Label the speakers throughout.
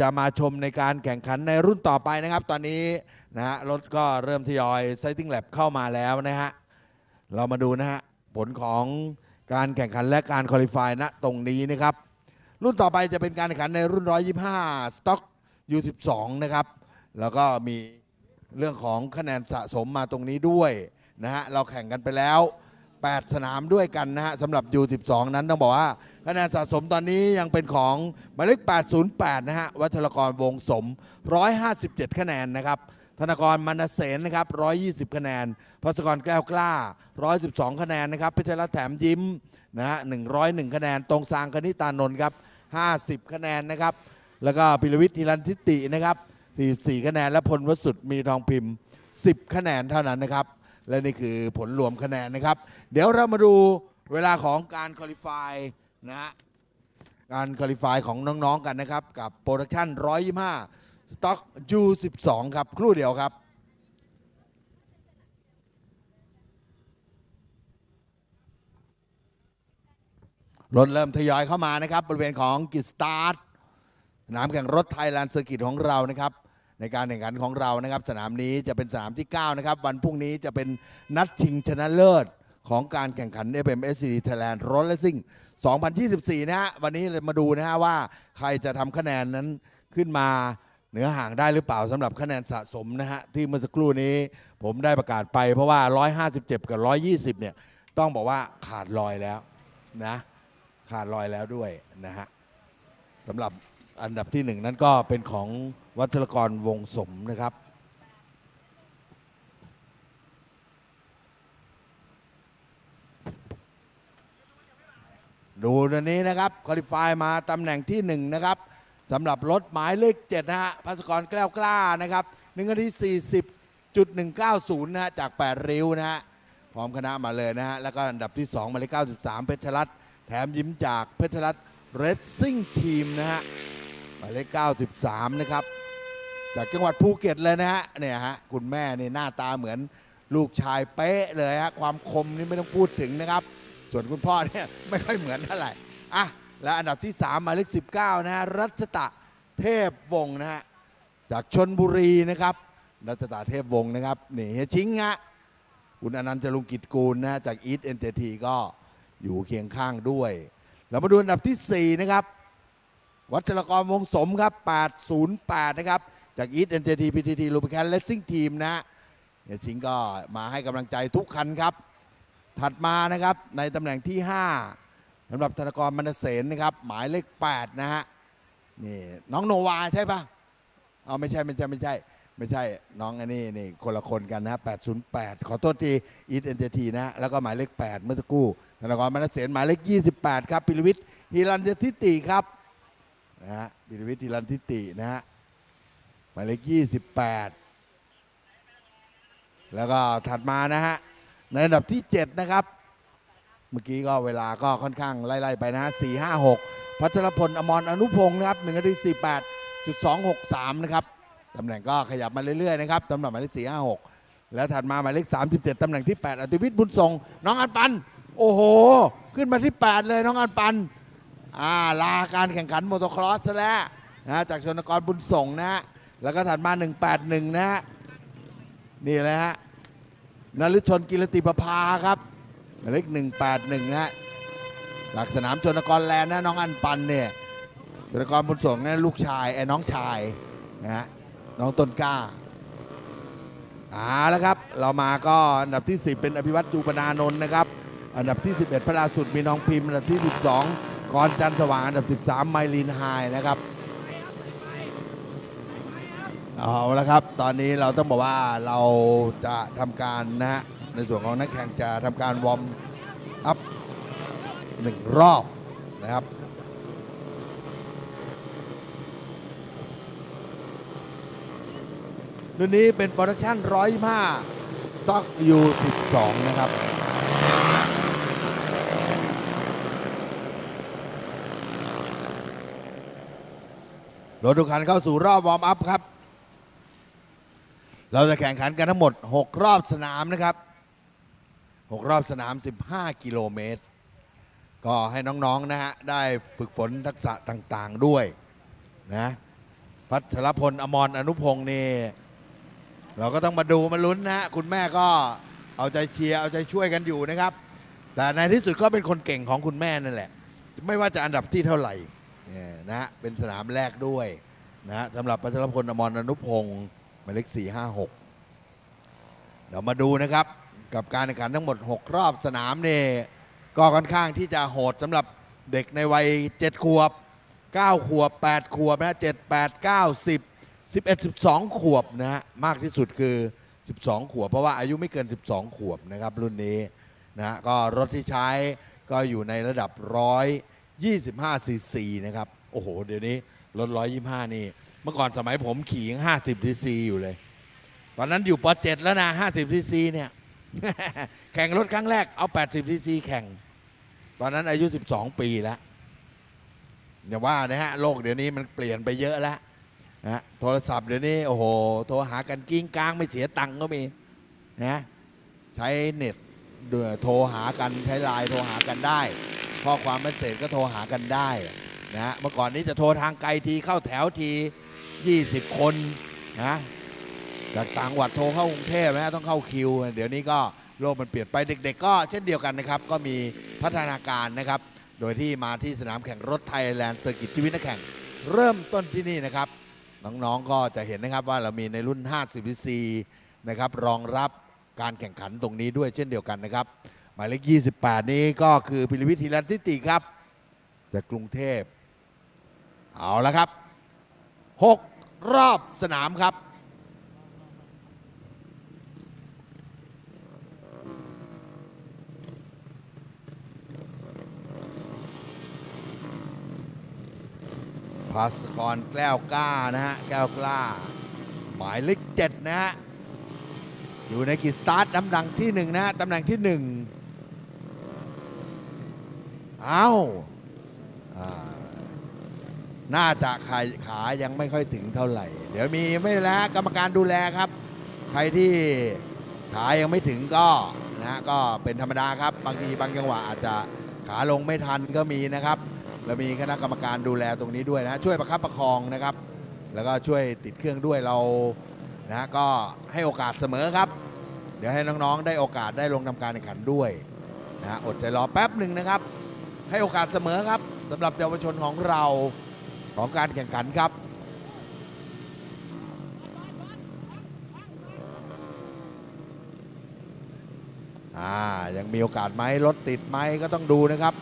Speaker 1: จะมาชมในการแข่งขันในรุ่นต่อไปนะครับ ตอนนี้นะฮะรถก็เริ่มทยอยไซติ้งแลบเข้ามาแล้วนะฮะเรามาดูนะฮะผลของการแข่งขันและการคอลิฟายณตรงนี้นะครับ รุ่นต่อไปจะเป็นการแข่งขันในรุ่น 125สต็อก U12 นะครับ แล้วก็มีเรื่องของคะแนนสะสมมาตรงนี้ด้วยนะฮะเราแข่งกันไปแล้ว 8 สนามด้วยกันนะฮะสำหรับ U12 นั้นต้องบอกว่า คะแนนสะสมตอนนี้ยังเป็นของหมายเลข 808 นะฮะ วัชรกรวงสม 157 คะแนนนะครับ ธนกรมณเสนนะครับ 120 คะแนนพัศกรแก้วกล้า 112 คะแนนนะครับ เพชรรัตแถมยิ้มนะฮะ 101 คะแนน ตรงสางคณิตานนท์ครับ 50 คะแนนนะครับ แล้วก็ปิรวิทย์ฮิรันทิตินะครับ 44 คะแนน และพลวสุดมีทองพิมพ์ 10 คะแนนเท่านั้นนะครับ และนี่คือผลรวมคะแนนนะครับ เดี๋ยวเรามาดูเวลาของการคอลิฟาย นะฮะการคอลิฟายของน้องๆกันนะครับ กับโปรดักชั่น125สต็อก U12 ครับครู่เดียวครับรถเริ่มทยอยเข้ามานะครับ บริเวณของกิสตาร์ทสนามแข่งรถไทยแลนด์เซอร์กิตของเรานะครับ ในการแข่งขันของเรานะครับ สนามนี้จะเป็นสนามที่ 9 นะครับ วันพรุ่งนี้จะเป็นนัดชิงชนะเลิศ ของการแข่งขัน FMSCD Thailand Road Racing 2024 นะฮะ วันนี้มาดูนะฮะว่าใครจะทำคะแนนนั้นขึ้นมาเหนือห่างได้หรือเปล่าสำหรับคะแนนสะสมนะฮะ ที่เมื่อสักครู่นี้ผมได้ประกาศไปเพราะว่า 157 กับ 120 เนี่ย ต้องบอกว่าขาดลอยแล้วนะ ขาดลอยแล้วด้วยนะฮะสำหรับอันดับที่หนึ่งนั้นก็เป็นของวัชรกรวงสมนะครับ ดูตัวนี้นะครับคอลิฟายมาตำแหน่งที่หนึ่งนะครับสำหรับรถหมายเลขเจ็ดนะฮะพัสกรแกล้วกล้านะครับหนึ่งนาทีสี่สิบจุดหนึ่งเก้าศูนย์นะฮะจากแปดริ้วนะฮะพร้อมคณะมาเลยนะฮะแล้วก็อันดับที่สองหมายเลขเก้าสิบสามเพชรรัตน์แถมยิ้มจากเพชรรัตน์เรดซิ่งทีมนะฮะหมายเลขเก้าสิบสามนะครับ จากจังหวัดภูเก็ตเลยนะฮะเนี่ยฮะคุณแม่นี่หน้าตาเหมือนลูกชายเป๊ะเลยฮะความคมนี่ไม่ต้องพูดถึงนะครับ ส่วนคุณพ่อเนี่ยไม่ค่อยเหมือนเท่าไหร่อะและอันดับที่3หมายเลข19 นะฮะรัชตะเทพวงศ์นะฮะจากชนบุรีนะครับ รัชตะเทพวงศ์นะครับนี่เฮียชิงฮะคุณอนันต์จรุงกิจกูลนะฮะจากอีทเอ็นเตทีก็อยู่เคียงข้างด้วย เรามาดูอันดับทีสี่4 นะครับ วัชรกรวงสมครับ 808 นะครับ จากอีทเอ็นเตทีพีทีทีลูปิแคนเลสซิ่งทีมนะฮะเฮียชิงก็มาให้กำลังใจทุกคันครับ ถัดมานะครับในตำแหน่งที่ 5สำหรับธนกรมณเสนนะครับ หมายเลข8นะฮะนี่น้องโนวาใช่ปะเอาไม่ใช่ไม่ใช่ไม่ใช่ ไม่ใช่น้องอันนี้นี่คนละคนกันนะ808 ขอโทษทีอีทเอ็นเทีนะ แล้วก็หมายเลข 8 เมื่อสักครู่ธนกรมณเสนหมายเลข 28 ครับ ปิรวิทย์ฮิรันทิติครับนะฮะปิรวิทย์ฮิรันทิตินะฮะหมายเลข 28 แล้วก็ถัดมานะฮะ ในอันดับที่ 7 นะครับ เมื่อกี้ก็เวลาก็ค่อนข้างไล่ๆไปนะฮะ4 5 6พัชรพลอมรอนุพงศ์นะครับ1นาที48 263นะครับตำแหน่งก็ขยับมาเรื่อยๆนะครับสำแหรับหมายเลข4 5 6แล้วถัดมาหมายเลข37ตำแหน่งที่8อติวิทย์บุญทรงน้องอันปัน โอ้โห ขึ้นมาที่8เลยน้องอันปันอ่าลาการแข่งขันโมอเตครอสซะแล้วนะจากชนกรบุญส่งนะฮะแล้วก็ถัดมา 181 นะฮะนี่เลยฮะ นฤชนกิรติประภาครับหมายเลข181นะฮะจากสนามชนกรแลนด์นะน้องอันปันเนี่ยชนกรบุญส่งนะลูกชายไอ้น้องชายนะฮะน้องต้นกล้าเอาแล้วครับ เรามาก็อันดับที่ 10 เป็นอภิวัตจูปนานนท์นะครับ อันดับที่ 11 พระราสุดมีน้องพิมพ์ อันดับที่ 12กรจันสว่าง อันดับ 13 ไมลีนไฮนะครับ เอาละครับ ตอนนี้เราต้องบอกว่าเราจะทำการนะฮะในส่วนของนักแข่งจะทำการวอร์มอัพหนึ่งรอบนะครับรุ่นนี้เป็นโปรดักชั่น125สต็อกยู12 นะครับ รถทุกคันเข้าสู่รอบวอร์มอัพครับ เราจะแข่งขันกันทั้งหมด 6 รอบสนามนะครับ 6 รอบสนาม 15 กิโลเมตร ก็ให้น้องๆนะฮะได้ฝึกฝนทักษะต่างๆด้วยนะพัทรพลอมรอนุพงศ์นี่เราก็ต้องมาดูมาลุ้นนะคุณแม่ก็เอาใจเชียร์เอาใจช่วยกันอยู่นะครับ แต่ในที่สุดก็เป็นคนเก่งของคุณแม่นั่นแหละ ไม่ว่าจะอันดับที่เท่าไหร่เนี่ยนะฮะเป็นสนามแรกด้วยนะฮะสำหรับพัทรพลอมรอนุพงศ์ หมายเลข4 5 6 เดี๋ยวมาดูนะครับ กับการแข่งขันทั้งหมด 6 รอบสนามเนี่ยก็ค่อนข้างที่จะโหดสำหรับเด็กในวัย 7 ขวบ 9 ขวบ 8 ขวบนะ7 8 9 10 11 12 ขวบนะฮะมากที่สุดคือ 12 ขวบ เพราะว่าอายุไม่เกิน 12 ขวบนะครับ รุ่นนี้นะฮะก็รถที่ใช้ก็อยู่ในระดับ 125 ซีซีนะครับ โอ้โห เดี๋ยวนี้รถ 125 นี่ มื่อก่อนสมัยผมขี่ยัง50ซีซีอยู่เลย ตอนนั้นอยู่ป .7 แล้วนะ50ซีซีเนี่ย แข่งรถครั้งแรกเอา80ซีซีแข่ง ตอนนั้นอายุ12ปีแล้วอย่าว่านะฮะโลกเดี๋ยวนี้มันเปลี่ยนไปเยอะแล้วนะโทรศัพท์เดี๋ยวนี้โอ้โหโทรหากันกิ้งกลางไม่เสียตังค์ก็มีนะใช้เน็ตด้วยโทรหากันใช้ไลน์โทรหากันได้ข้อความเมสเซจก็โทรหากันได้นะเมื่อก่อนนี้จะโทรทางไกลทีเข้าแถวที 20 คนนะจากต่างจังหวัดโทรเข้ากรุงเทพนะต้องเข้าคิว เดี๋ยวนี้ก็โลกมันเปลี่ยนไปเด็ก ๆ ก็เช่นเดียวกันนะครับ ก็มีพัฒนาการนะครับ โดยที่มาที่สนามแข่งรถไทยแลนด์เซอร์กิตชีวิตนักแข่ง เริ่มต้นที่นี่นะครับ น้องๆก็จะเห็นนะครับว่าเรามีในรุ่น 50 cc นะครับรองรับการแข่งขันตรงนี้ด้วยเช่นเดียวกันนะครับ หมายเลข 28 นี้ก็คือพิรวิทย์ธีรันทิติครับจากกรุงเทพเอาละครับ 6 รอบสนามครับภาสกรแก้วกล้านะฮะ แก้วกล้า หมายเลขเจ็ดนะฮะ อยู่ในกิจสตาร์ทตำแหน่งที่หนึ่งนะฮะตำแหน่งที่หนึ่งเอาอ่า น่าจะขาขายังไม่ค่อยถึงเท่าไหร่ เดี๋ยวมีไม่แล้วกรรมการดูแลครับ ใครที่ขายังไม่ถึงก็นะก็เป็นธรรมดาครับ บางทีบางจังหวะอาจจะขาลงไม่ทันก็มีนะครับแล้วมีคณะกรรมการดูแลตรงนี้ด้วยนะช่วยประคับประคองนะครับ แล้วก็ช่วยติดเครื่องด้วยเรานะก็ให้โอกาสเสมอครับ เดี๋ยวให้น้องๆ ได้โอกาสได้ลงทำการแข่งขันด้วยนะฮะอดใจรอแป๊บหนึ่งนะครับ ให้โอกาสเสมอครับสำหรับเยาวชนของเรา ของการแข่งขันครับ อ่า ยังมีโอกาสไหมรถติดไหมก็ต้องดูนะครับ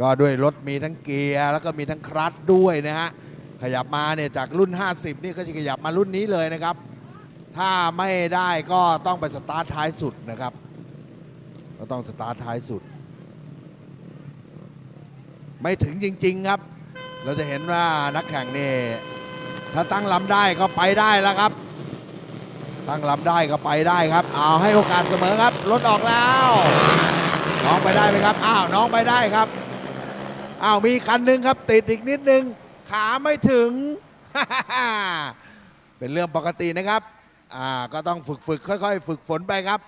Speaker 1: ก็ด้วยรถมีทั้งเกียร์แล้วก็มีทั้งคลัตช์ด้วยนะฮะ ขยับมาเนี่ยจากรุ่น 50 นี่ก็จะขยับมารุ่นนี้เลยนะครับ ถ้าไม่ได้ก็ต้องไปสตาร์ทท้ายสุดนะครับ ก็ต้องสตาร์ทท้ายสุด ไม่ถึงจริง ๆครับ เราจะเห็นว่านักแข่งนี่ถ้าตั้งลำได้ก็ไปได้แล้วครับ ตั้งลำได้ก็ไปได้ครับ เอาให้โอกาสเสมอครับรถออกแล้ว น้องไปได้ไหมครับ อ้าวน้องไปได้ครับอ้าวมีคันหนึ่งครับ ติดอีกนิดนึง ขาไม่ถึง เป็นเรื่องปกตินะครับอ่าก็ต้องฝึกฝึกค่อย ๆ ฝึกฝนไปครับ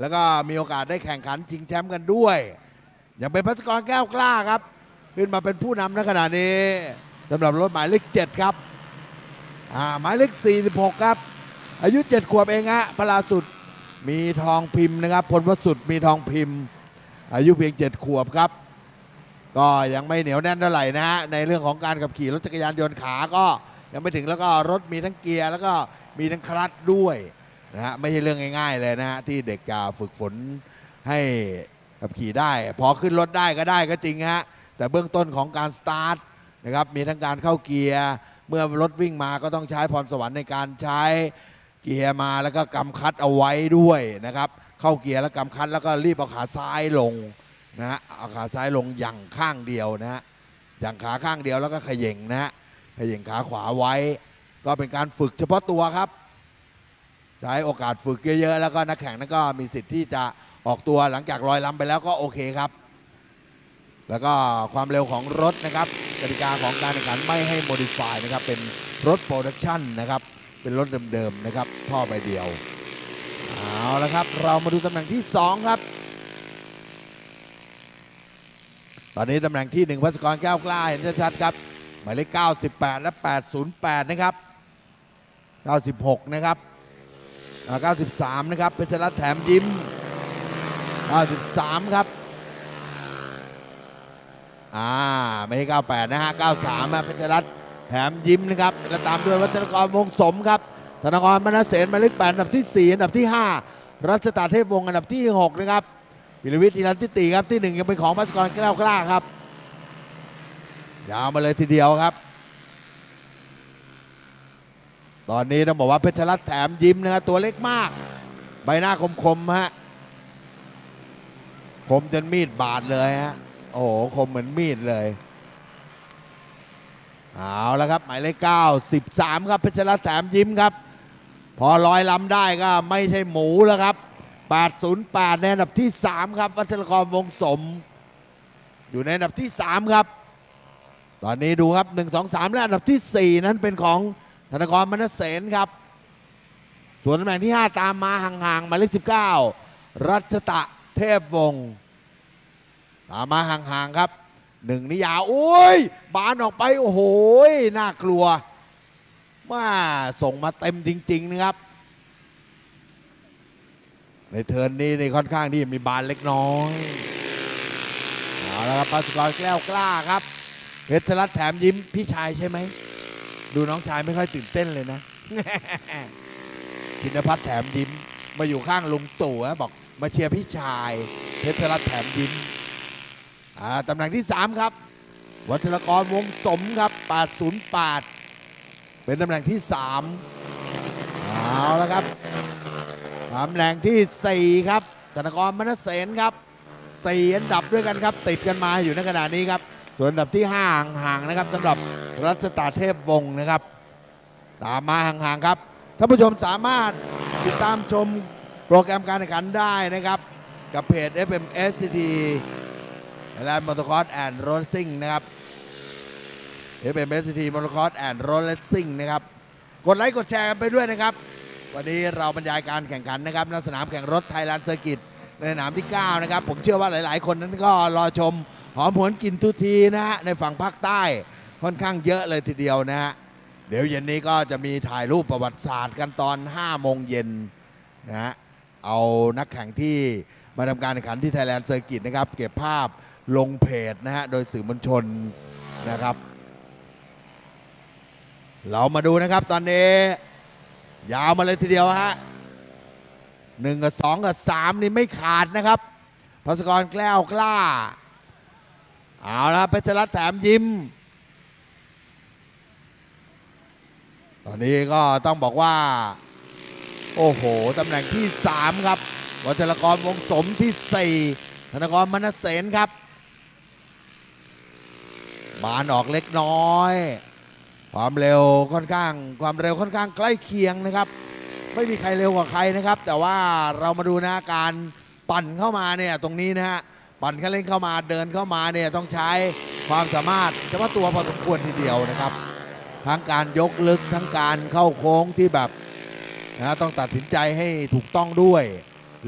Speaker 1: แล้วก็มีโอกาสได้แข่งขันชิงแชมป์กันด้วยอย่างเป็นพัสกรแก้วกล้าครับ ขึ้นมาเป็นผู้นำในขณะนี้สำหรับรถหมายเลข7ครับอ่าหมายเลข46 ครับ อายุ 7 ขวบเองฮะพลาสุดมีทองพิมพ์นะครับพลวสุดมีทองพิมพ์ อายุเพียง 7 ขวบครับ ก็ยังไม่เหนียวแน่นเท่าไหร่นะฮะในเรื่องของการขับขี่รถจักรยานยนต์ขาก็ยังไม่ถึงแล้วก็รถมีทั้งเกียร์แล้วก็มีทั้งคลัตช์ด้วยนะฮะไม่ใช่เรื่องง่ายๆเลยนะฮะที่เด็กจะฝึกฝนให้ขับขี่ได้ พอขึ้นรถได้ก็ได้ก็จริงฮะ แต่เบื้องต้นของการสตาร์ทนะครับมีทั้งการเข้าเกียร์เมื่อรถวิ่งมาก็ต้องใช้พรสวรรค์ในการใช้เกียร์มาแล้วก็กำคัดเอาไว้ด้วยนะครับเข้าเกียร์แล้วกำคัดแล้วก็รีบเอาขาซ้ายลงนะฮะเอาขาซ้ายลงอย่างข้างเดียวนะฮะอย่างขาข้างเดียวแล้วก็ขย่งนะฮะขย่งขาขวาไว้ ก็เป็นการฝึกเฉพาะตัวครับ ใช้โอกาสฝึกเยอะๆแล้วก็นักแข่งนั้นก็มีสิทธิ์ที่จะออกตัวหลังจากลอยลำไปแล้วก็โอเคครับ แล้วก็ความเร็วของรถนะครับกติกาของการแข่งขันไม่ให้โมดิฟายนะครับเป็นรถโปรดักชันนะครับเป็นรถเดิมๆนะครับท่อใบเดียวเอาละครับเรามาดูตำแหน่งที่สองครับ ตอนนี้ตำแหน่งที่หนึ่งพัสกรแก้วกล้าเห็นชัดๆครับหมายเลข98 และ 808 นะครับ 96 นะครับอ่า93 นะครับเพชรรัตน์แถมยิ้ม 93 ครับ อ่าไม่ใช่98 นะฮะ 93นะเพชรรัตน์แถมยิ้มนะครับ และตามด้วยวัชรกรวงสมครับ ธนกรมณเสนหมายเลข8อันดับที่ 4 อันดับที่ 5 รัชตาเทพวงศ์อันดับที่ 6 นะครับวิรวิทย์อิรันติติครับที่ 1 ยังเป็นของพัสกรแก้วกล้าครับ ยาวมาเลยทีเดียวครับ ตอนนี้ต้องบอกว่าเพชรรัตน์แถมยิ้มนะครับตัวเล็กมาก ใบหน้าคมๆฮะคมจนมีดบาดเลยฮะ โอ้โหคมเหมือนมีดเลยเอาแล้วครับหมายเลข9 13 ครับเพชรรัตน์แถมยิ้มครับ พอลอยลำได้ก็ไม่ใช่หมูแล้วครับ 808 ในอันดับที่ 3 ครับ วัชรกรวงศสม อยู่ในอันดับที่ 3 ครับ ตอนนี้ดูครับ 1 2 3 และอันดับทีสี่4 นั้นเป็นของธนกรมณเสนครับ ส่วนตำแหน่งที่ 5 ตามมาห่างๆหมายเลข19 รัชตะเทพวงศ์ ตามมาห่างๆครับหนึ่งนิยาโอ้ย บานออกไป โอ้โหน่ากลัวมาส่งมาเต็มจริง ๆ นะครับ ในเทิร์นนี้ในค่อนข้างที่มีบานเล็กน้อยเอาละครับปัสกรแก้วกล้าครับเพชรรัตแถมยิ้มพี่ชายใช่ไหม ดูน้องชายไม่ค่อยตื่นเต้นเลยนะธินพัฒน์แถมยิ้ม มาอยู่ข้างลุงตู่บอกมาเชียร์พี่ชาย เพชรรัตแถมยิ้ม อ่าตำแหน่งที่ 3 ครับ วัชรกรวงสมครับ 808 เป็นตำแหน่งที่ 3 เอาแล้วครับตำแหน่งที่ 4 ครับธนกรมณเสนครับ 4 อันดับด้วยกันครับ ติดกันมาอยู่ในขณะนี้ครับ ส่วนอันดับที่ 5 ห่างๆนะครับสำหรับรัชตาเทพวงศ์นะครับ ตามมาห่างๆครับท่านผู้ชมสามารถติดตามชมโปรแกรมการแข่งขันได้นะครับ กับเพจ FMSCT และ Motocross and Racing นะครับ FMSCT Motocross and Racing นด์โรลซิงนะครับกดไลค์กดแชร์กันไปด้วยนะครับ วันนี้เราบรรยายการแข่งขันนะครับณสนามแข่งรถไทยแลนด์เซอร์กิตในสนามที่ 9 นะครับ ผมเชื่อว่าหลาย ๆ คนนั้นก็รอชม หอมหวนกินทุกทีนะฮะในฝั่งภาคใต้ค่อนข้างเยอะเลยทีเดียวนะฮะเดี๋ยวเย็นนี้ก็จะมีถ่ายรูปประวัติศาสตร์กันตอน 5 โมงเย็นนะฮะเอานักแข่งที่มาทำการแข่งขันที่ไทยแลนด์เซอร์กิตนะครับเก็บภาพ ลงเพจนะฮะโดยสื่อมวลชนนะครับ เรามาดูนะครับตอนนี้ ยาวมาเลยทีเดียวฮะหนึ่งกับสองกับสามนี่ไม่ขาดนะครับพัสกรแกล้วกล้า เอาละเพชรรัตน์แถมยิ้ม ตอนนี้ก็ต้องบอกว่า โอ้โหตำแหน่งที่ 3 ครับ วัชรกรวงสมที่ 4 ธนกรมณเสนครับ บานออกเล็กน้อย ความเร็วค่อนข้าง ความเร็วค่อนข้างใกล้เคียงนะครับ ไม่มีใครเร็วกว่าใครนะครับ แต่ว่าเรามาดูนะการปั่นเข้ามาเนี่ยตรงนี้นะฮะปั่นคันเร่งเข้ามาเดินเข้ามาเนี่ยต้องใช้ความสามารถเฉพาะตัวพอสมควรทีเดียวนะครับ ทั้งการยกลึกทั้งการเข้าโค้งที่แบบนะต้องตัดสินใจให้ถูกต้องด้วย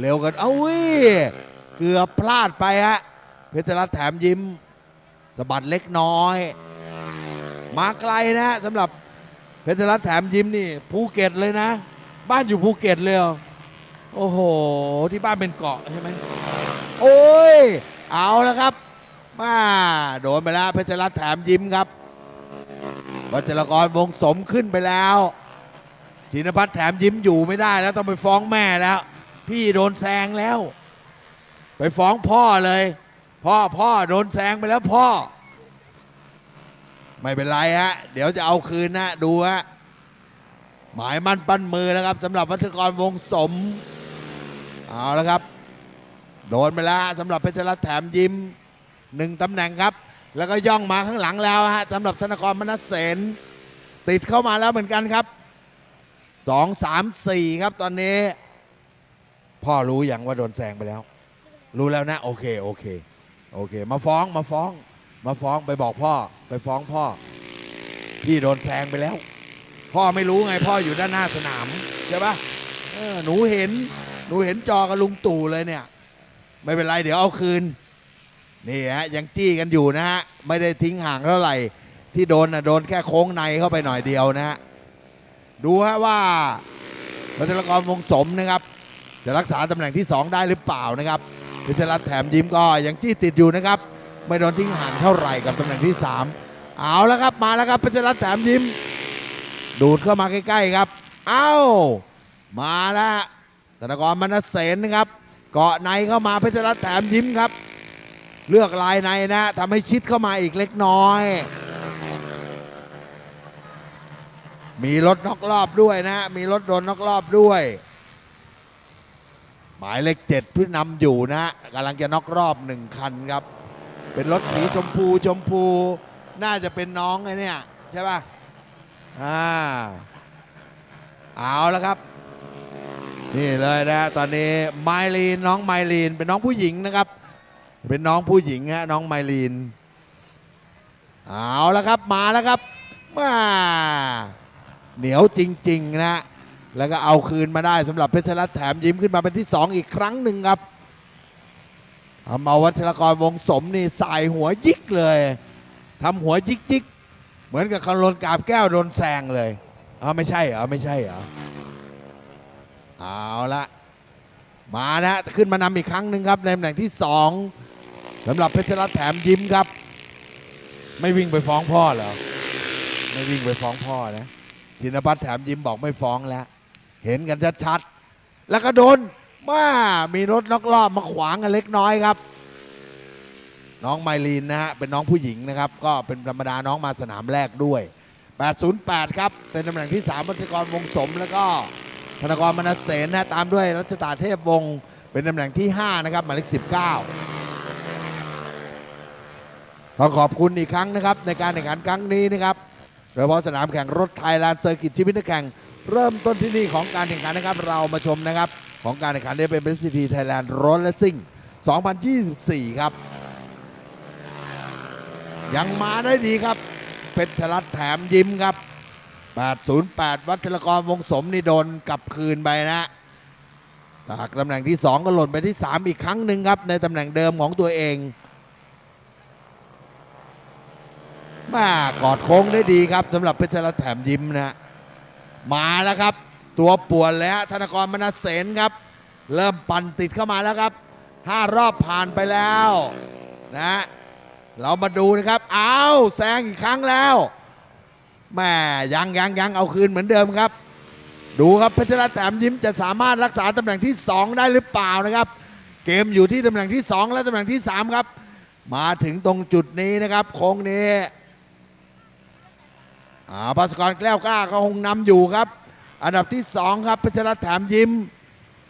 Speaker 1: เร็วกันเอาวิเกือบพลาดไปฮะเพชรรัตน์แถมยิ้ม สะบัดเล็กน้อย มาไกลนะสำหรับเพชรรัตน์แถมยิ้มนี่ภูเก็ตเลยนะ บ้านอยู่ภูเก็ตเลยโอ้โห ที่บ้านเป็นเกาะใช่ไหมโอ้ย เอาแล้วครับ มาโดนไปแล้วเพชรรัตน์แถมยิ้มครับวัชรกรวงสมขึ้นไปแล้วศินพัฒน์แถมยิ้มอยู่ไม่ได้แล้วต้องไปฟ้องแม่แล้ว พี่โดนแซงแล้ว ไปฟ้องพ่อเลย พ่อพ่อโดนแซงไปแล้วพ่อ ไม่เป็นไรฮะ เดี๋ยวจะเอาคืนนะดูฮะ หมายมั่นปั้นมือแล้วครับสำหรับวัชกรวงสม เอาแล้วครับ โดนไปแล้วสำหรับเพชรรัตน์แถมยิ้มหนึ่งตำแหน่งครับ แล้วก็ย่องมาข้างหลังแล้วฮะสำหรับธนกรมนัสเสนติดเข้ามาแล้วเหมือนกันครับสองสามสี่ครับตอนนี้ พ่อรู้อย่างว่าโดนแซงไปแล้ว รู้แล้วนะ โอเค โอเค โอเค มาฟ้องมาฟ้อง มาฟ้องไปบอกพ่อ ไปฟ้องพ่อ พี่โดนแซงไปแล้ว พ่อไม่รู้ไงพ่ออยู่ด้านหน้าสนามใช่ปะเออหนูเห็น หนูเห็นจอกับลุงตู่เลยเนี่ย ไม่เป็นไรเดี๋ยวเอาคืน นี่ฮะยังจี้กันอยู่นะฮะ ไม่ได้ทิ้งห่างเท่าไหร่ ที่โดนนะโดนแค่โค้งในเข้าไปหน่อยเดียวนะฮะ ดูฮะว่าพัทรกรวงสมนะครับ จะรักษาตำแหน่งที่ 2 ได้หรือเปล่านะครับ พิชรัตแถมยิ้มก็ยังจี้ติดอยู่นะครับ ไม่โดนทิ้งห่างเท่าไหร่กับตำแหน่งที่ 3 เอาแล้วครับมาแล้วครับพิชรัตแถมยิ้ม ดูดเข้ามาใกล้ๆครับ เอ้า มาแล้วธนกรมนเสนนะครับ เกาะในเข้ามาเพชรรัตแถมยิ้มครับ เลือกลายในนะทำให้ชิดเข้ามาอีกเล็กน้อย มีรถนอกรอบด้วยนะ มีรถโดนนอกรอบด้วย มายเลขเจ็ดพิ่งนำอยู่นะกำลังจะน็อกรอบหนึ่งคันครับ เป็นรถสีชมพูชมพู น่าจะเป็นน้องไอ้เนี่ยใช่ป่ะอ่าเอาแล้วครับ นี่เลยนะตอนนี้ไมลีนน้องไมลีนเป็นน้องผู้หญิงนะครับ เป็นน้องผู้หญิงฮะน้องไมลีนเอาแล้วครับมาแล้วครับมาเหนียวจริง ๆ นะ แล้วก็เอาคืนมาได้สำหรับเพชรรัตน์แถมยิ้มขึ้นมาเป็นที่ 2 อีกครั้งหนึ่งครับเอามาวัชรกรวงสมนี่สายหัวยิกเลยทำหัวยิกยิกเหมือนกับคารนกาบแก้วโดนแซงเลยเอาไม่ใช่เหรอไม่ใช่เหรอเอาละมานะขึ้นมานำอีกครั้งหนึ่งครับในตำแหน่งที่สองสำหรับเพชรรัตน์แถมยิ้มครับ ไม่วิ่งไปฟ้องพ่อเหรอไม่วิ่งไปฟ้องพ่อนะธินพัฒน์แถมยิ้มบอกไม่ฟ้องแล้ว เห็นกันชัดๆ แล้วก็โดนมามีรถนอกรอบมาขวางกันเล็กน้อยครับ น้องไมลีนนะฮะ เป็นน้องผู้หญิงนะครับ ก็เป็นธรรมดาน้องมาสนามแรกด้วย 808 ครับ เป็นตำแหน่งที่3วัชกรวงสม แล้วก็ธนกรมนัสเสนนะตามด้วยรัชตาเทพวงศ์เป็นตำแหน่งที่ 5 นะครับหมายเลข19ต้องขอบคุณอีกครั้งนะครับในการแข่งขันครั้งนี้นะครับโดยเฉพาะสนามแข่งรถไทยแลนด์เซอร์กิตชีวิตนักแข่ง เริ่มต้นที่นี่ของการแข่งขันนะครับ เรามาชมนะครับ ของการแข่งขันนี้เป็นเบสซิทีไทยแลนด์รถและซิ่ง 2024 ครับ ยังมาได้ดีครับ เพชรรัตน์แถมยิ้มครับ 808 วัชรกรวงสมนี่โดนกลับคืนไปนะจากตำแหน่งที่ 2 ก็หล่นไปที่ 3 อีกครั้งหนึ่งครับ ในตำแหน่งเดิมของตัวเองมากอดโค้งได้ดีครับสำหรับเพชรรัตน์แถมยิ้มนะ มาแล้วครับ ตัวป่วนแล้วธนกรมนเสนครับ เริ่มปั่นติดเข้ามาแล้วครับห้ารอบผ่านไปแล้วนะเรามาดูนะครับอ้าวแซงอีกครั้งแล้วแม่ยังยังยังเอาคืนเหมือนเดิมครับ ดูครับเพชรรัตน์แถมยิ้มจะสามารถรักษาตำแหน่งที่ 2 ได้หรือเปล่านะครับ เกมอยู่ที่ตำแหน่งที่ 2 และตำแหน่งที่ 3 ครับ มาถึงตรงจุดนี้นะครับโค้งนี้ อ่าภาสกรแก้วกล้าก็คงนำอยู่ครับ อันดับที่ 2 ครับเพชรรัตน์แถมยิ้ม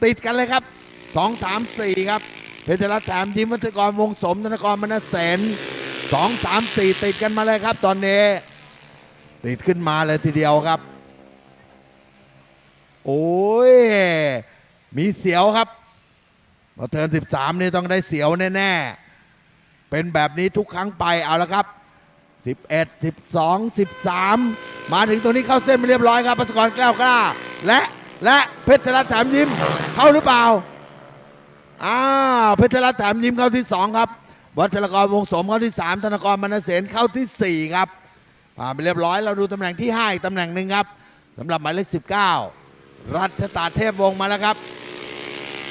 Speaker 1: ติดกันเลยครับ 2 3 4 ครับเพชรรัตน์แถมยิ้มวัฒกรวงสมธนกรมนเสน2 3 4 ติดกันมาเลยครับ ตอนนี้ ติดขึ้นมาเลยทีเดียวครับ โอ้ย มีเสียวครับมาเทิร์น13 นี่ต้องได้เสียวแน่ ๆ เป็นแบบนี้ทุกครั้งไปเอาละครับ 11 12 13 มาถึงตัวนี้เข้าเส้นไปเรียบร้อยครับปัสกรแก้วกล้า และและเพชรรัตน์แถมยิ้มเข้าหรือเปล่าอ้าวเพชรรัตน์แถมยิ้มเข้าที่ 2 ครับ วัชรกรวงสมเข้าที่ 3 ธนกรมนเสนเข้าที่ 4 ครับผ่านไปเรียบร้อยเราดูตำแหน่งที่5อีกตำแหน่งหนึ่งครับสำหรับหมายเลข19 รัชตาเทพวงศมาแล้วครับ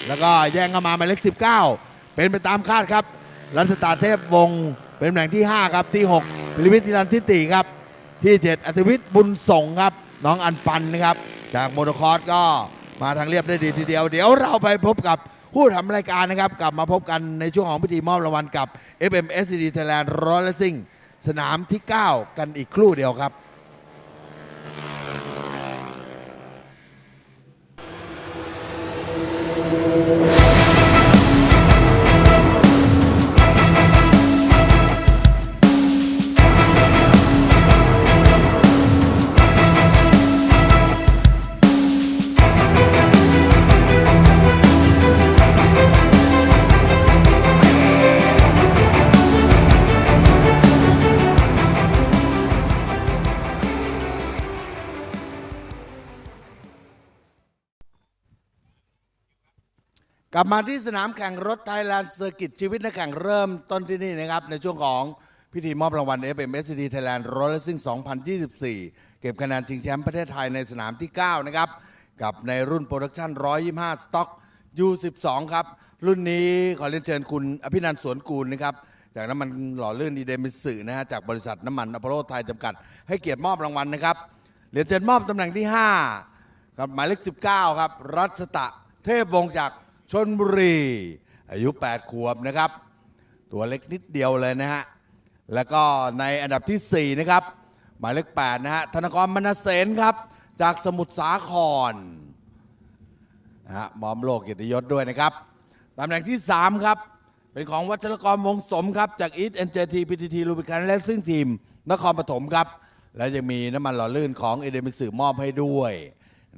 Speaker 1: แล้วก็แย่งเข้ามาหมายเลข19 เป็นไปตามคาดครับ รัชตาเทพวงศ เป็นตำแหน่งที่ 5 ครับที่ 6พิริวิทย์ธิรันทิติครับ ที่ 7 อัธวิทย์บุญส่งครับ น้องอันปันนะครับ จากโมโนคอร์สก็มาทางเรียบได้ดีทีเดียว เดี๋ยวเราไปพบกับผู้ทำรายการนะครับ กลับมาพบกันในช่วงของพิธีมอบรางวัลกับ FM SCD Thailand Royal Racing สนามที่ 9 กันอีกครู่เดียวครับ ลับมาที่สนามแข่งรถไทยแลนด์เซอร์กิตชีวิตนักแข่งเริ่มต้นที่นี่นะครับ ในช่วงของพิธีมอบรางวัล FMSD Thailand Road Racing 2024 เก็บคะแนนชิงแชมป์ประเทศไทยในสนามที่ 9 นะครับ กับในรุ่นโปรดักชั่น 125 สต็อก U12 ครับ รุ่นนี้ขอเรียนเชิญคุณอภินันท์สวนกูลนะครับจากน้ำมันหล่อลื่นดีเดมิสึนะฮะจากบริษัทน้ำมันอพอลโลไทยจำกัด ให้เกียรติมอบรางวัลนะครับเรียนเชิญมอบตำแหน่งที่5ครับหมายเลข19 ครับ รัชตะเทพวงศ์จาก ชนบุรี อายุ 8 ขวบนะครับ ตัวเล็กนิดเดียวเลยนะฮะ แล้วก็ในอันดับที่ 4 นะครับ หมายเลข8นะฮะธนกรมณเสนครับ จากสมุทรสาครนะฮะมอมโลกเกียรติยศด้วยนะครับตำแหน่งที่ 3 ครับ เป็นของวัชรกรวงสมครับ จาก e ี t NJT PTT ลูบิคันและซึ่งทีมนครปฐมครับ และยังมีน้ำมันหล่อลื่นของเอเดมิสือมอบให้ด้วย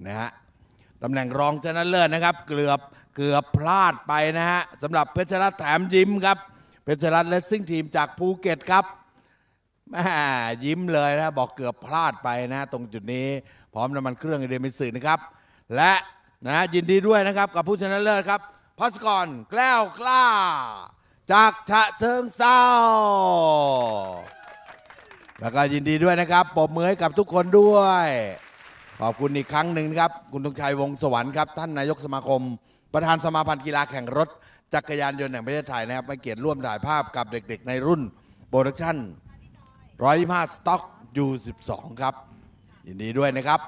Speaker 1: นะฮะตำแหน่งรองชนะเลิศนะครับ เกือบ เกือบพลาดไปนะฮะสำหรับเพชรรัตน์แถมยิ้มครับ เพชรรัตน์เลสซิ่งทีมจากภูเก็ตครับแม่ยิ้มเลยนะบอกเกือบพลาดไปนะ ตรงจุดนี้พร้อมน้ำมันเครื่องเดมิสึนะครับ และนะยินดีด้วยนะครับกับผู้ชนะเลิศครับพัสกรแกล้วกล้า จากฉะเชิงเซาแล้วก็ยินดีด้วยนะครับปรบมือให้กับทุกคนด้วย ขอบคุณอีกครั้งหนึ่งครับ คุณธงชัยวงสวรรค์ครับ ท่านนายกสมาคม ประธานสมาพันธ์กีฬาแข่งรถ จักรยานยนต์แห่งประเทศไทยนะครับมาเกียรติร่วมถ่ายภาพกับเด็กๆ ในรุ่นโปรดักชั่น125สต็อก U12 ครับ ยินดีด้วยนะครับ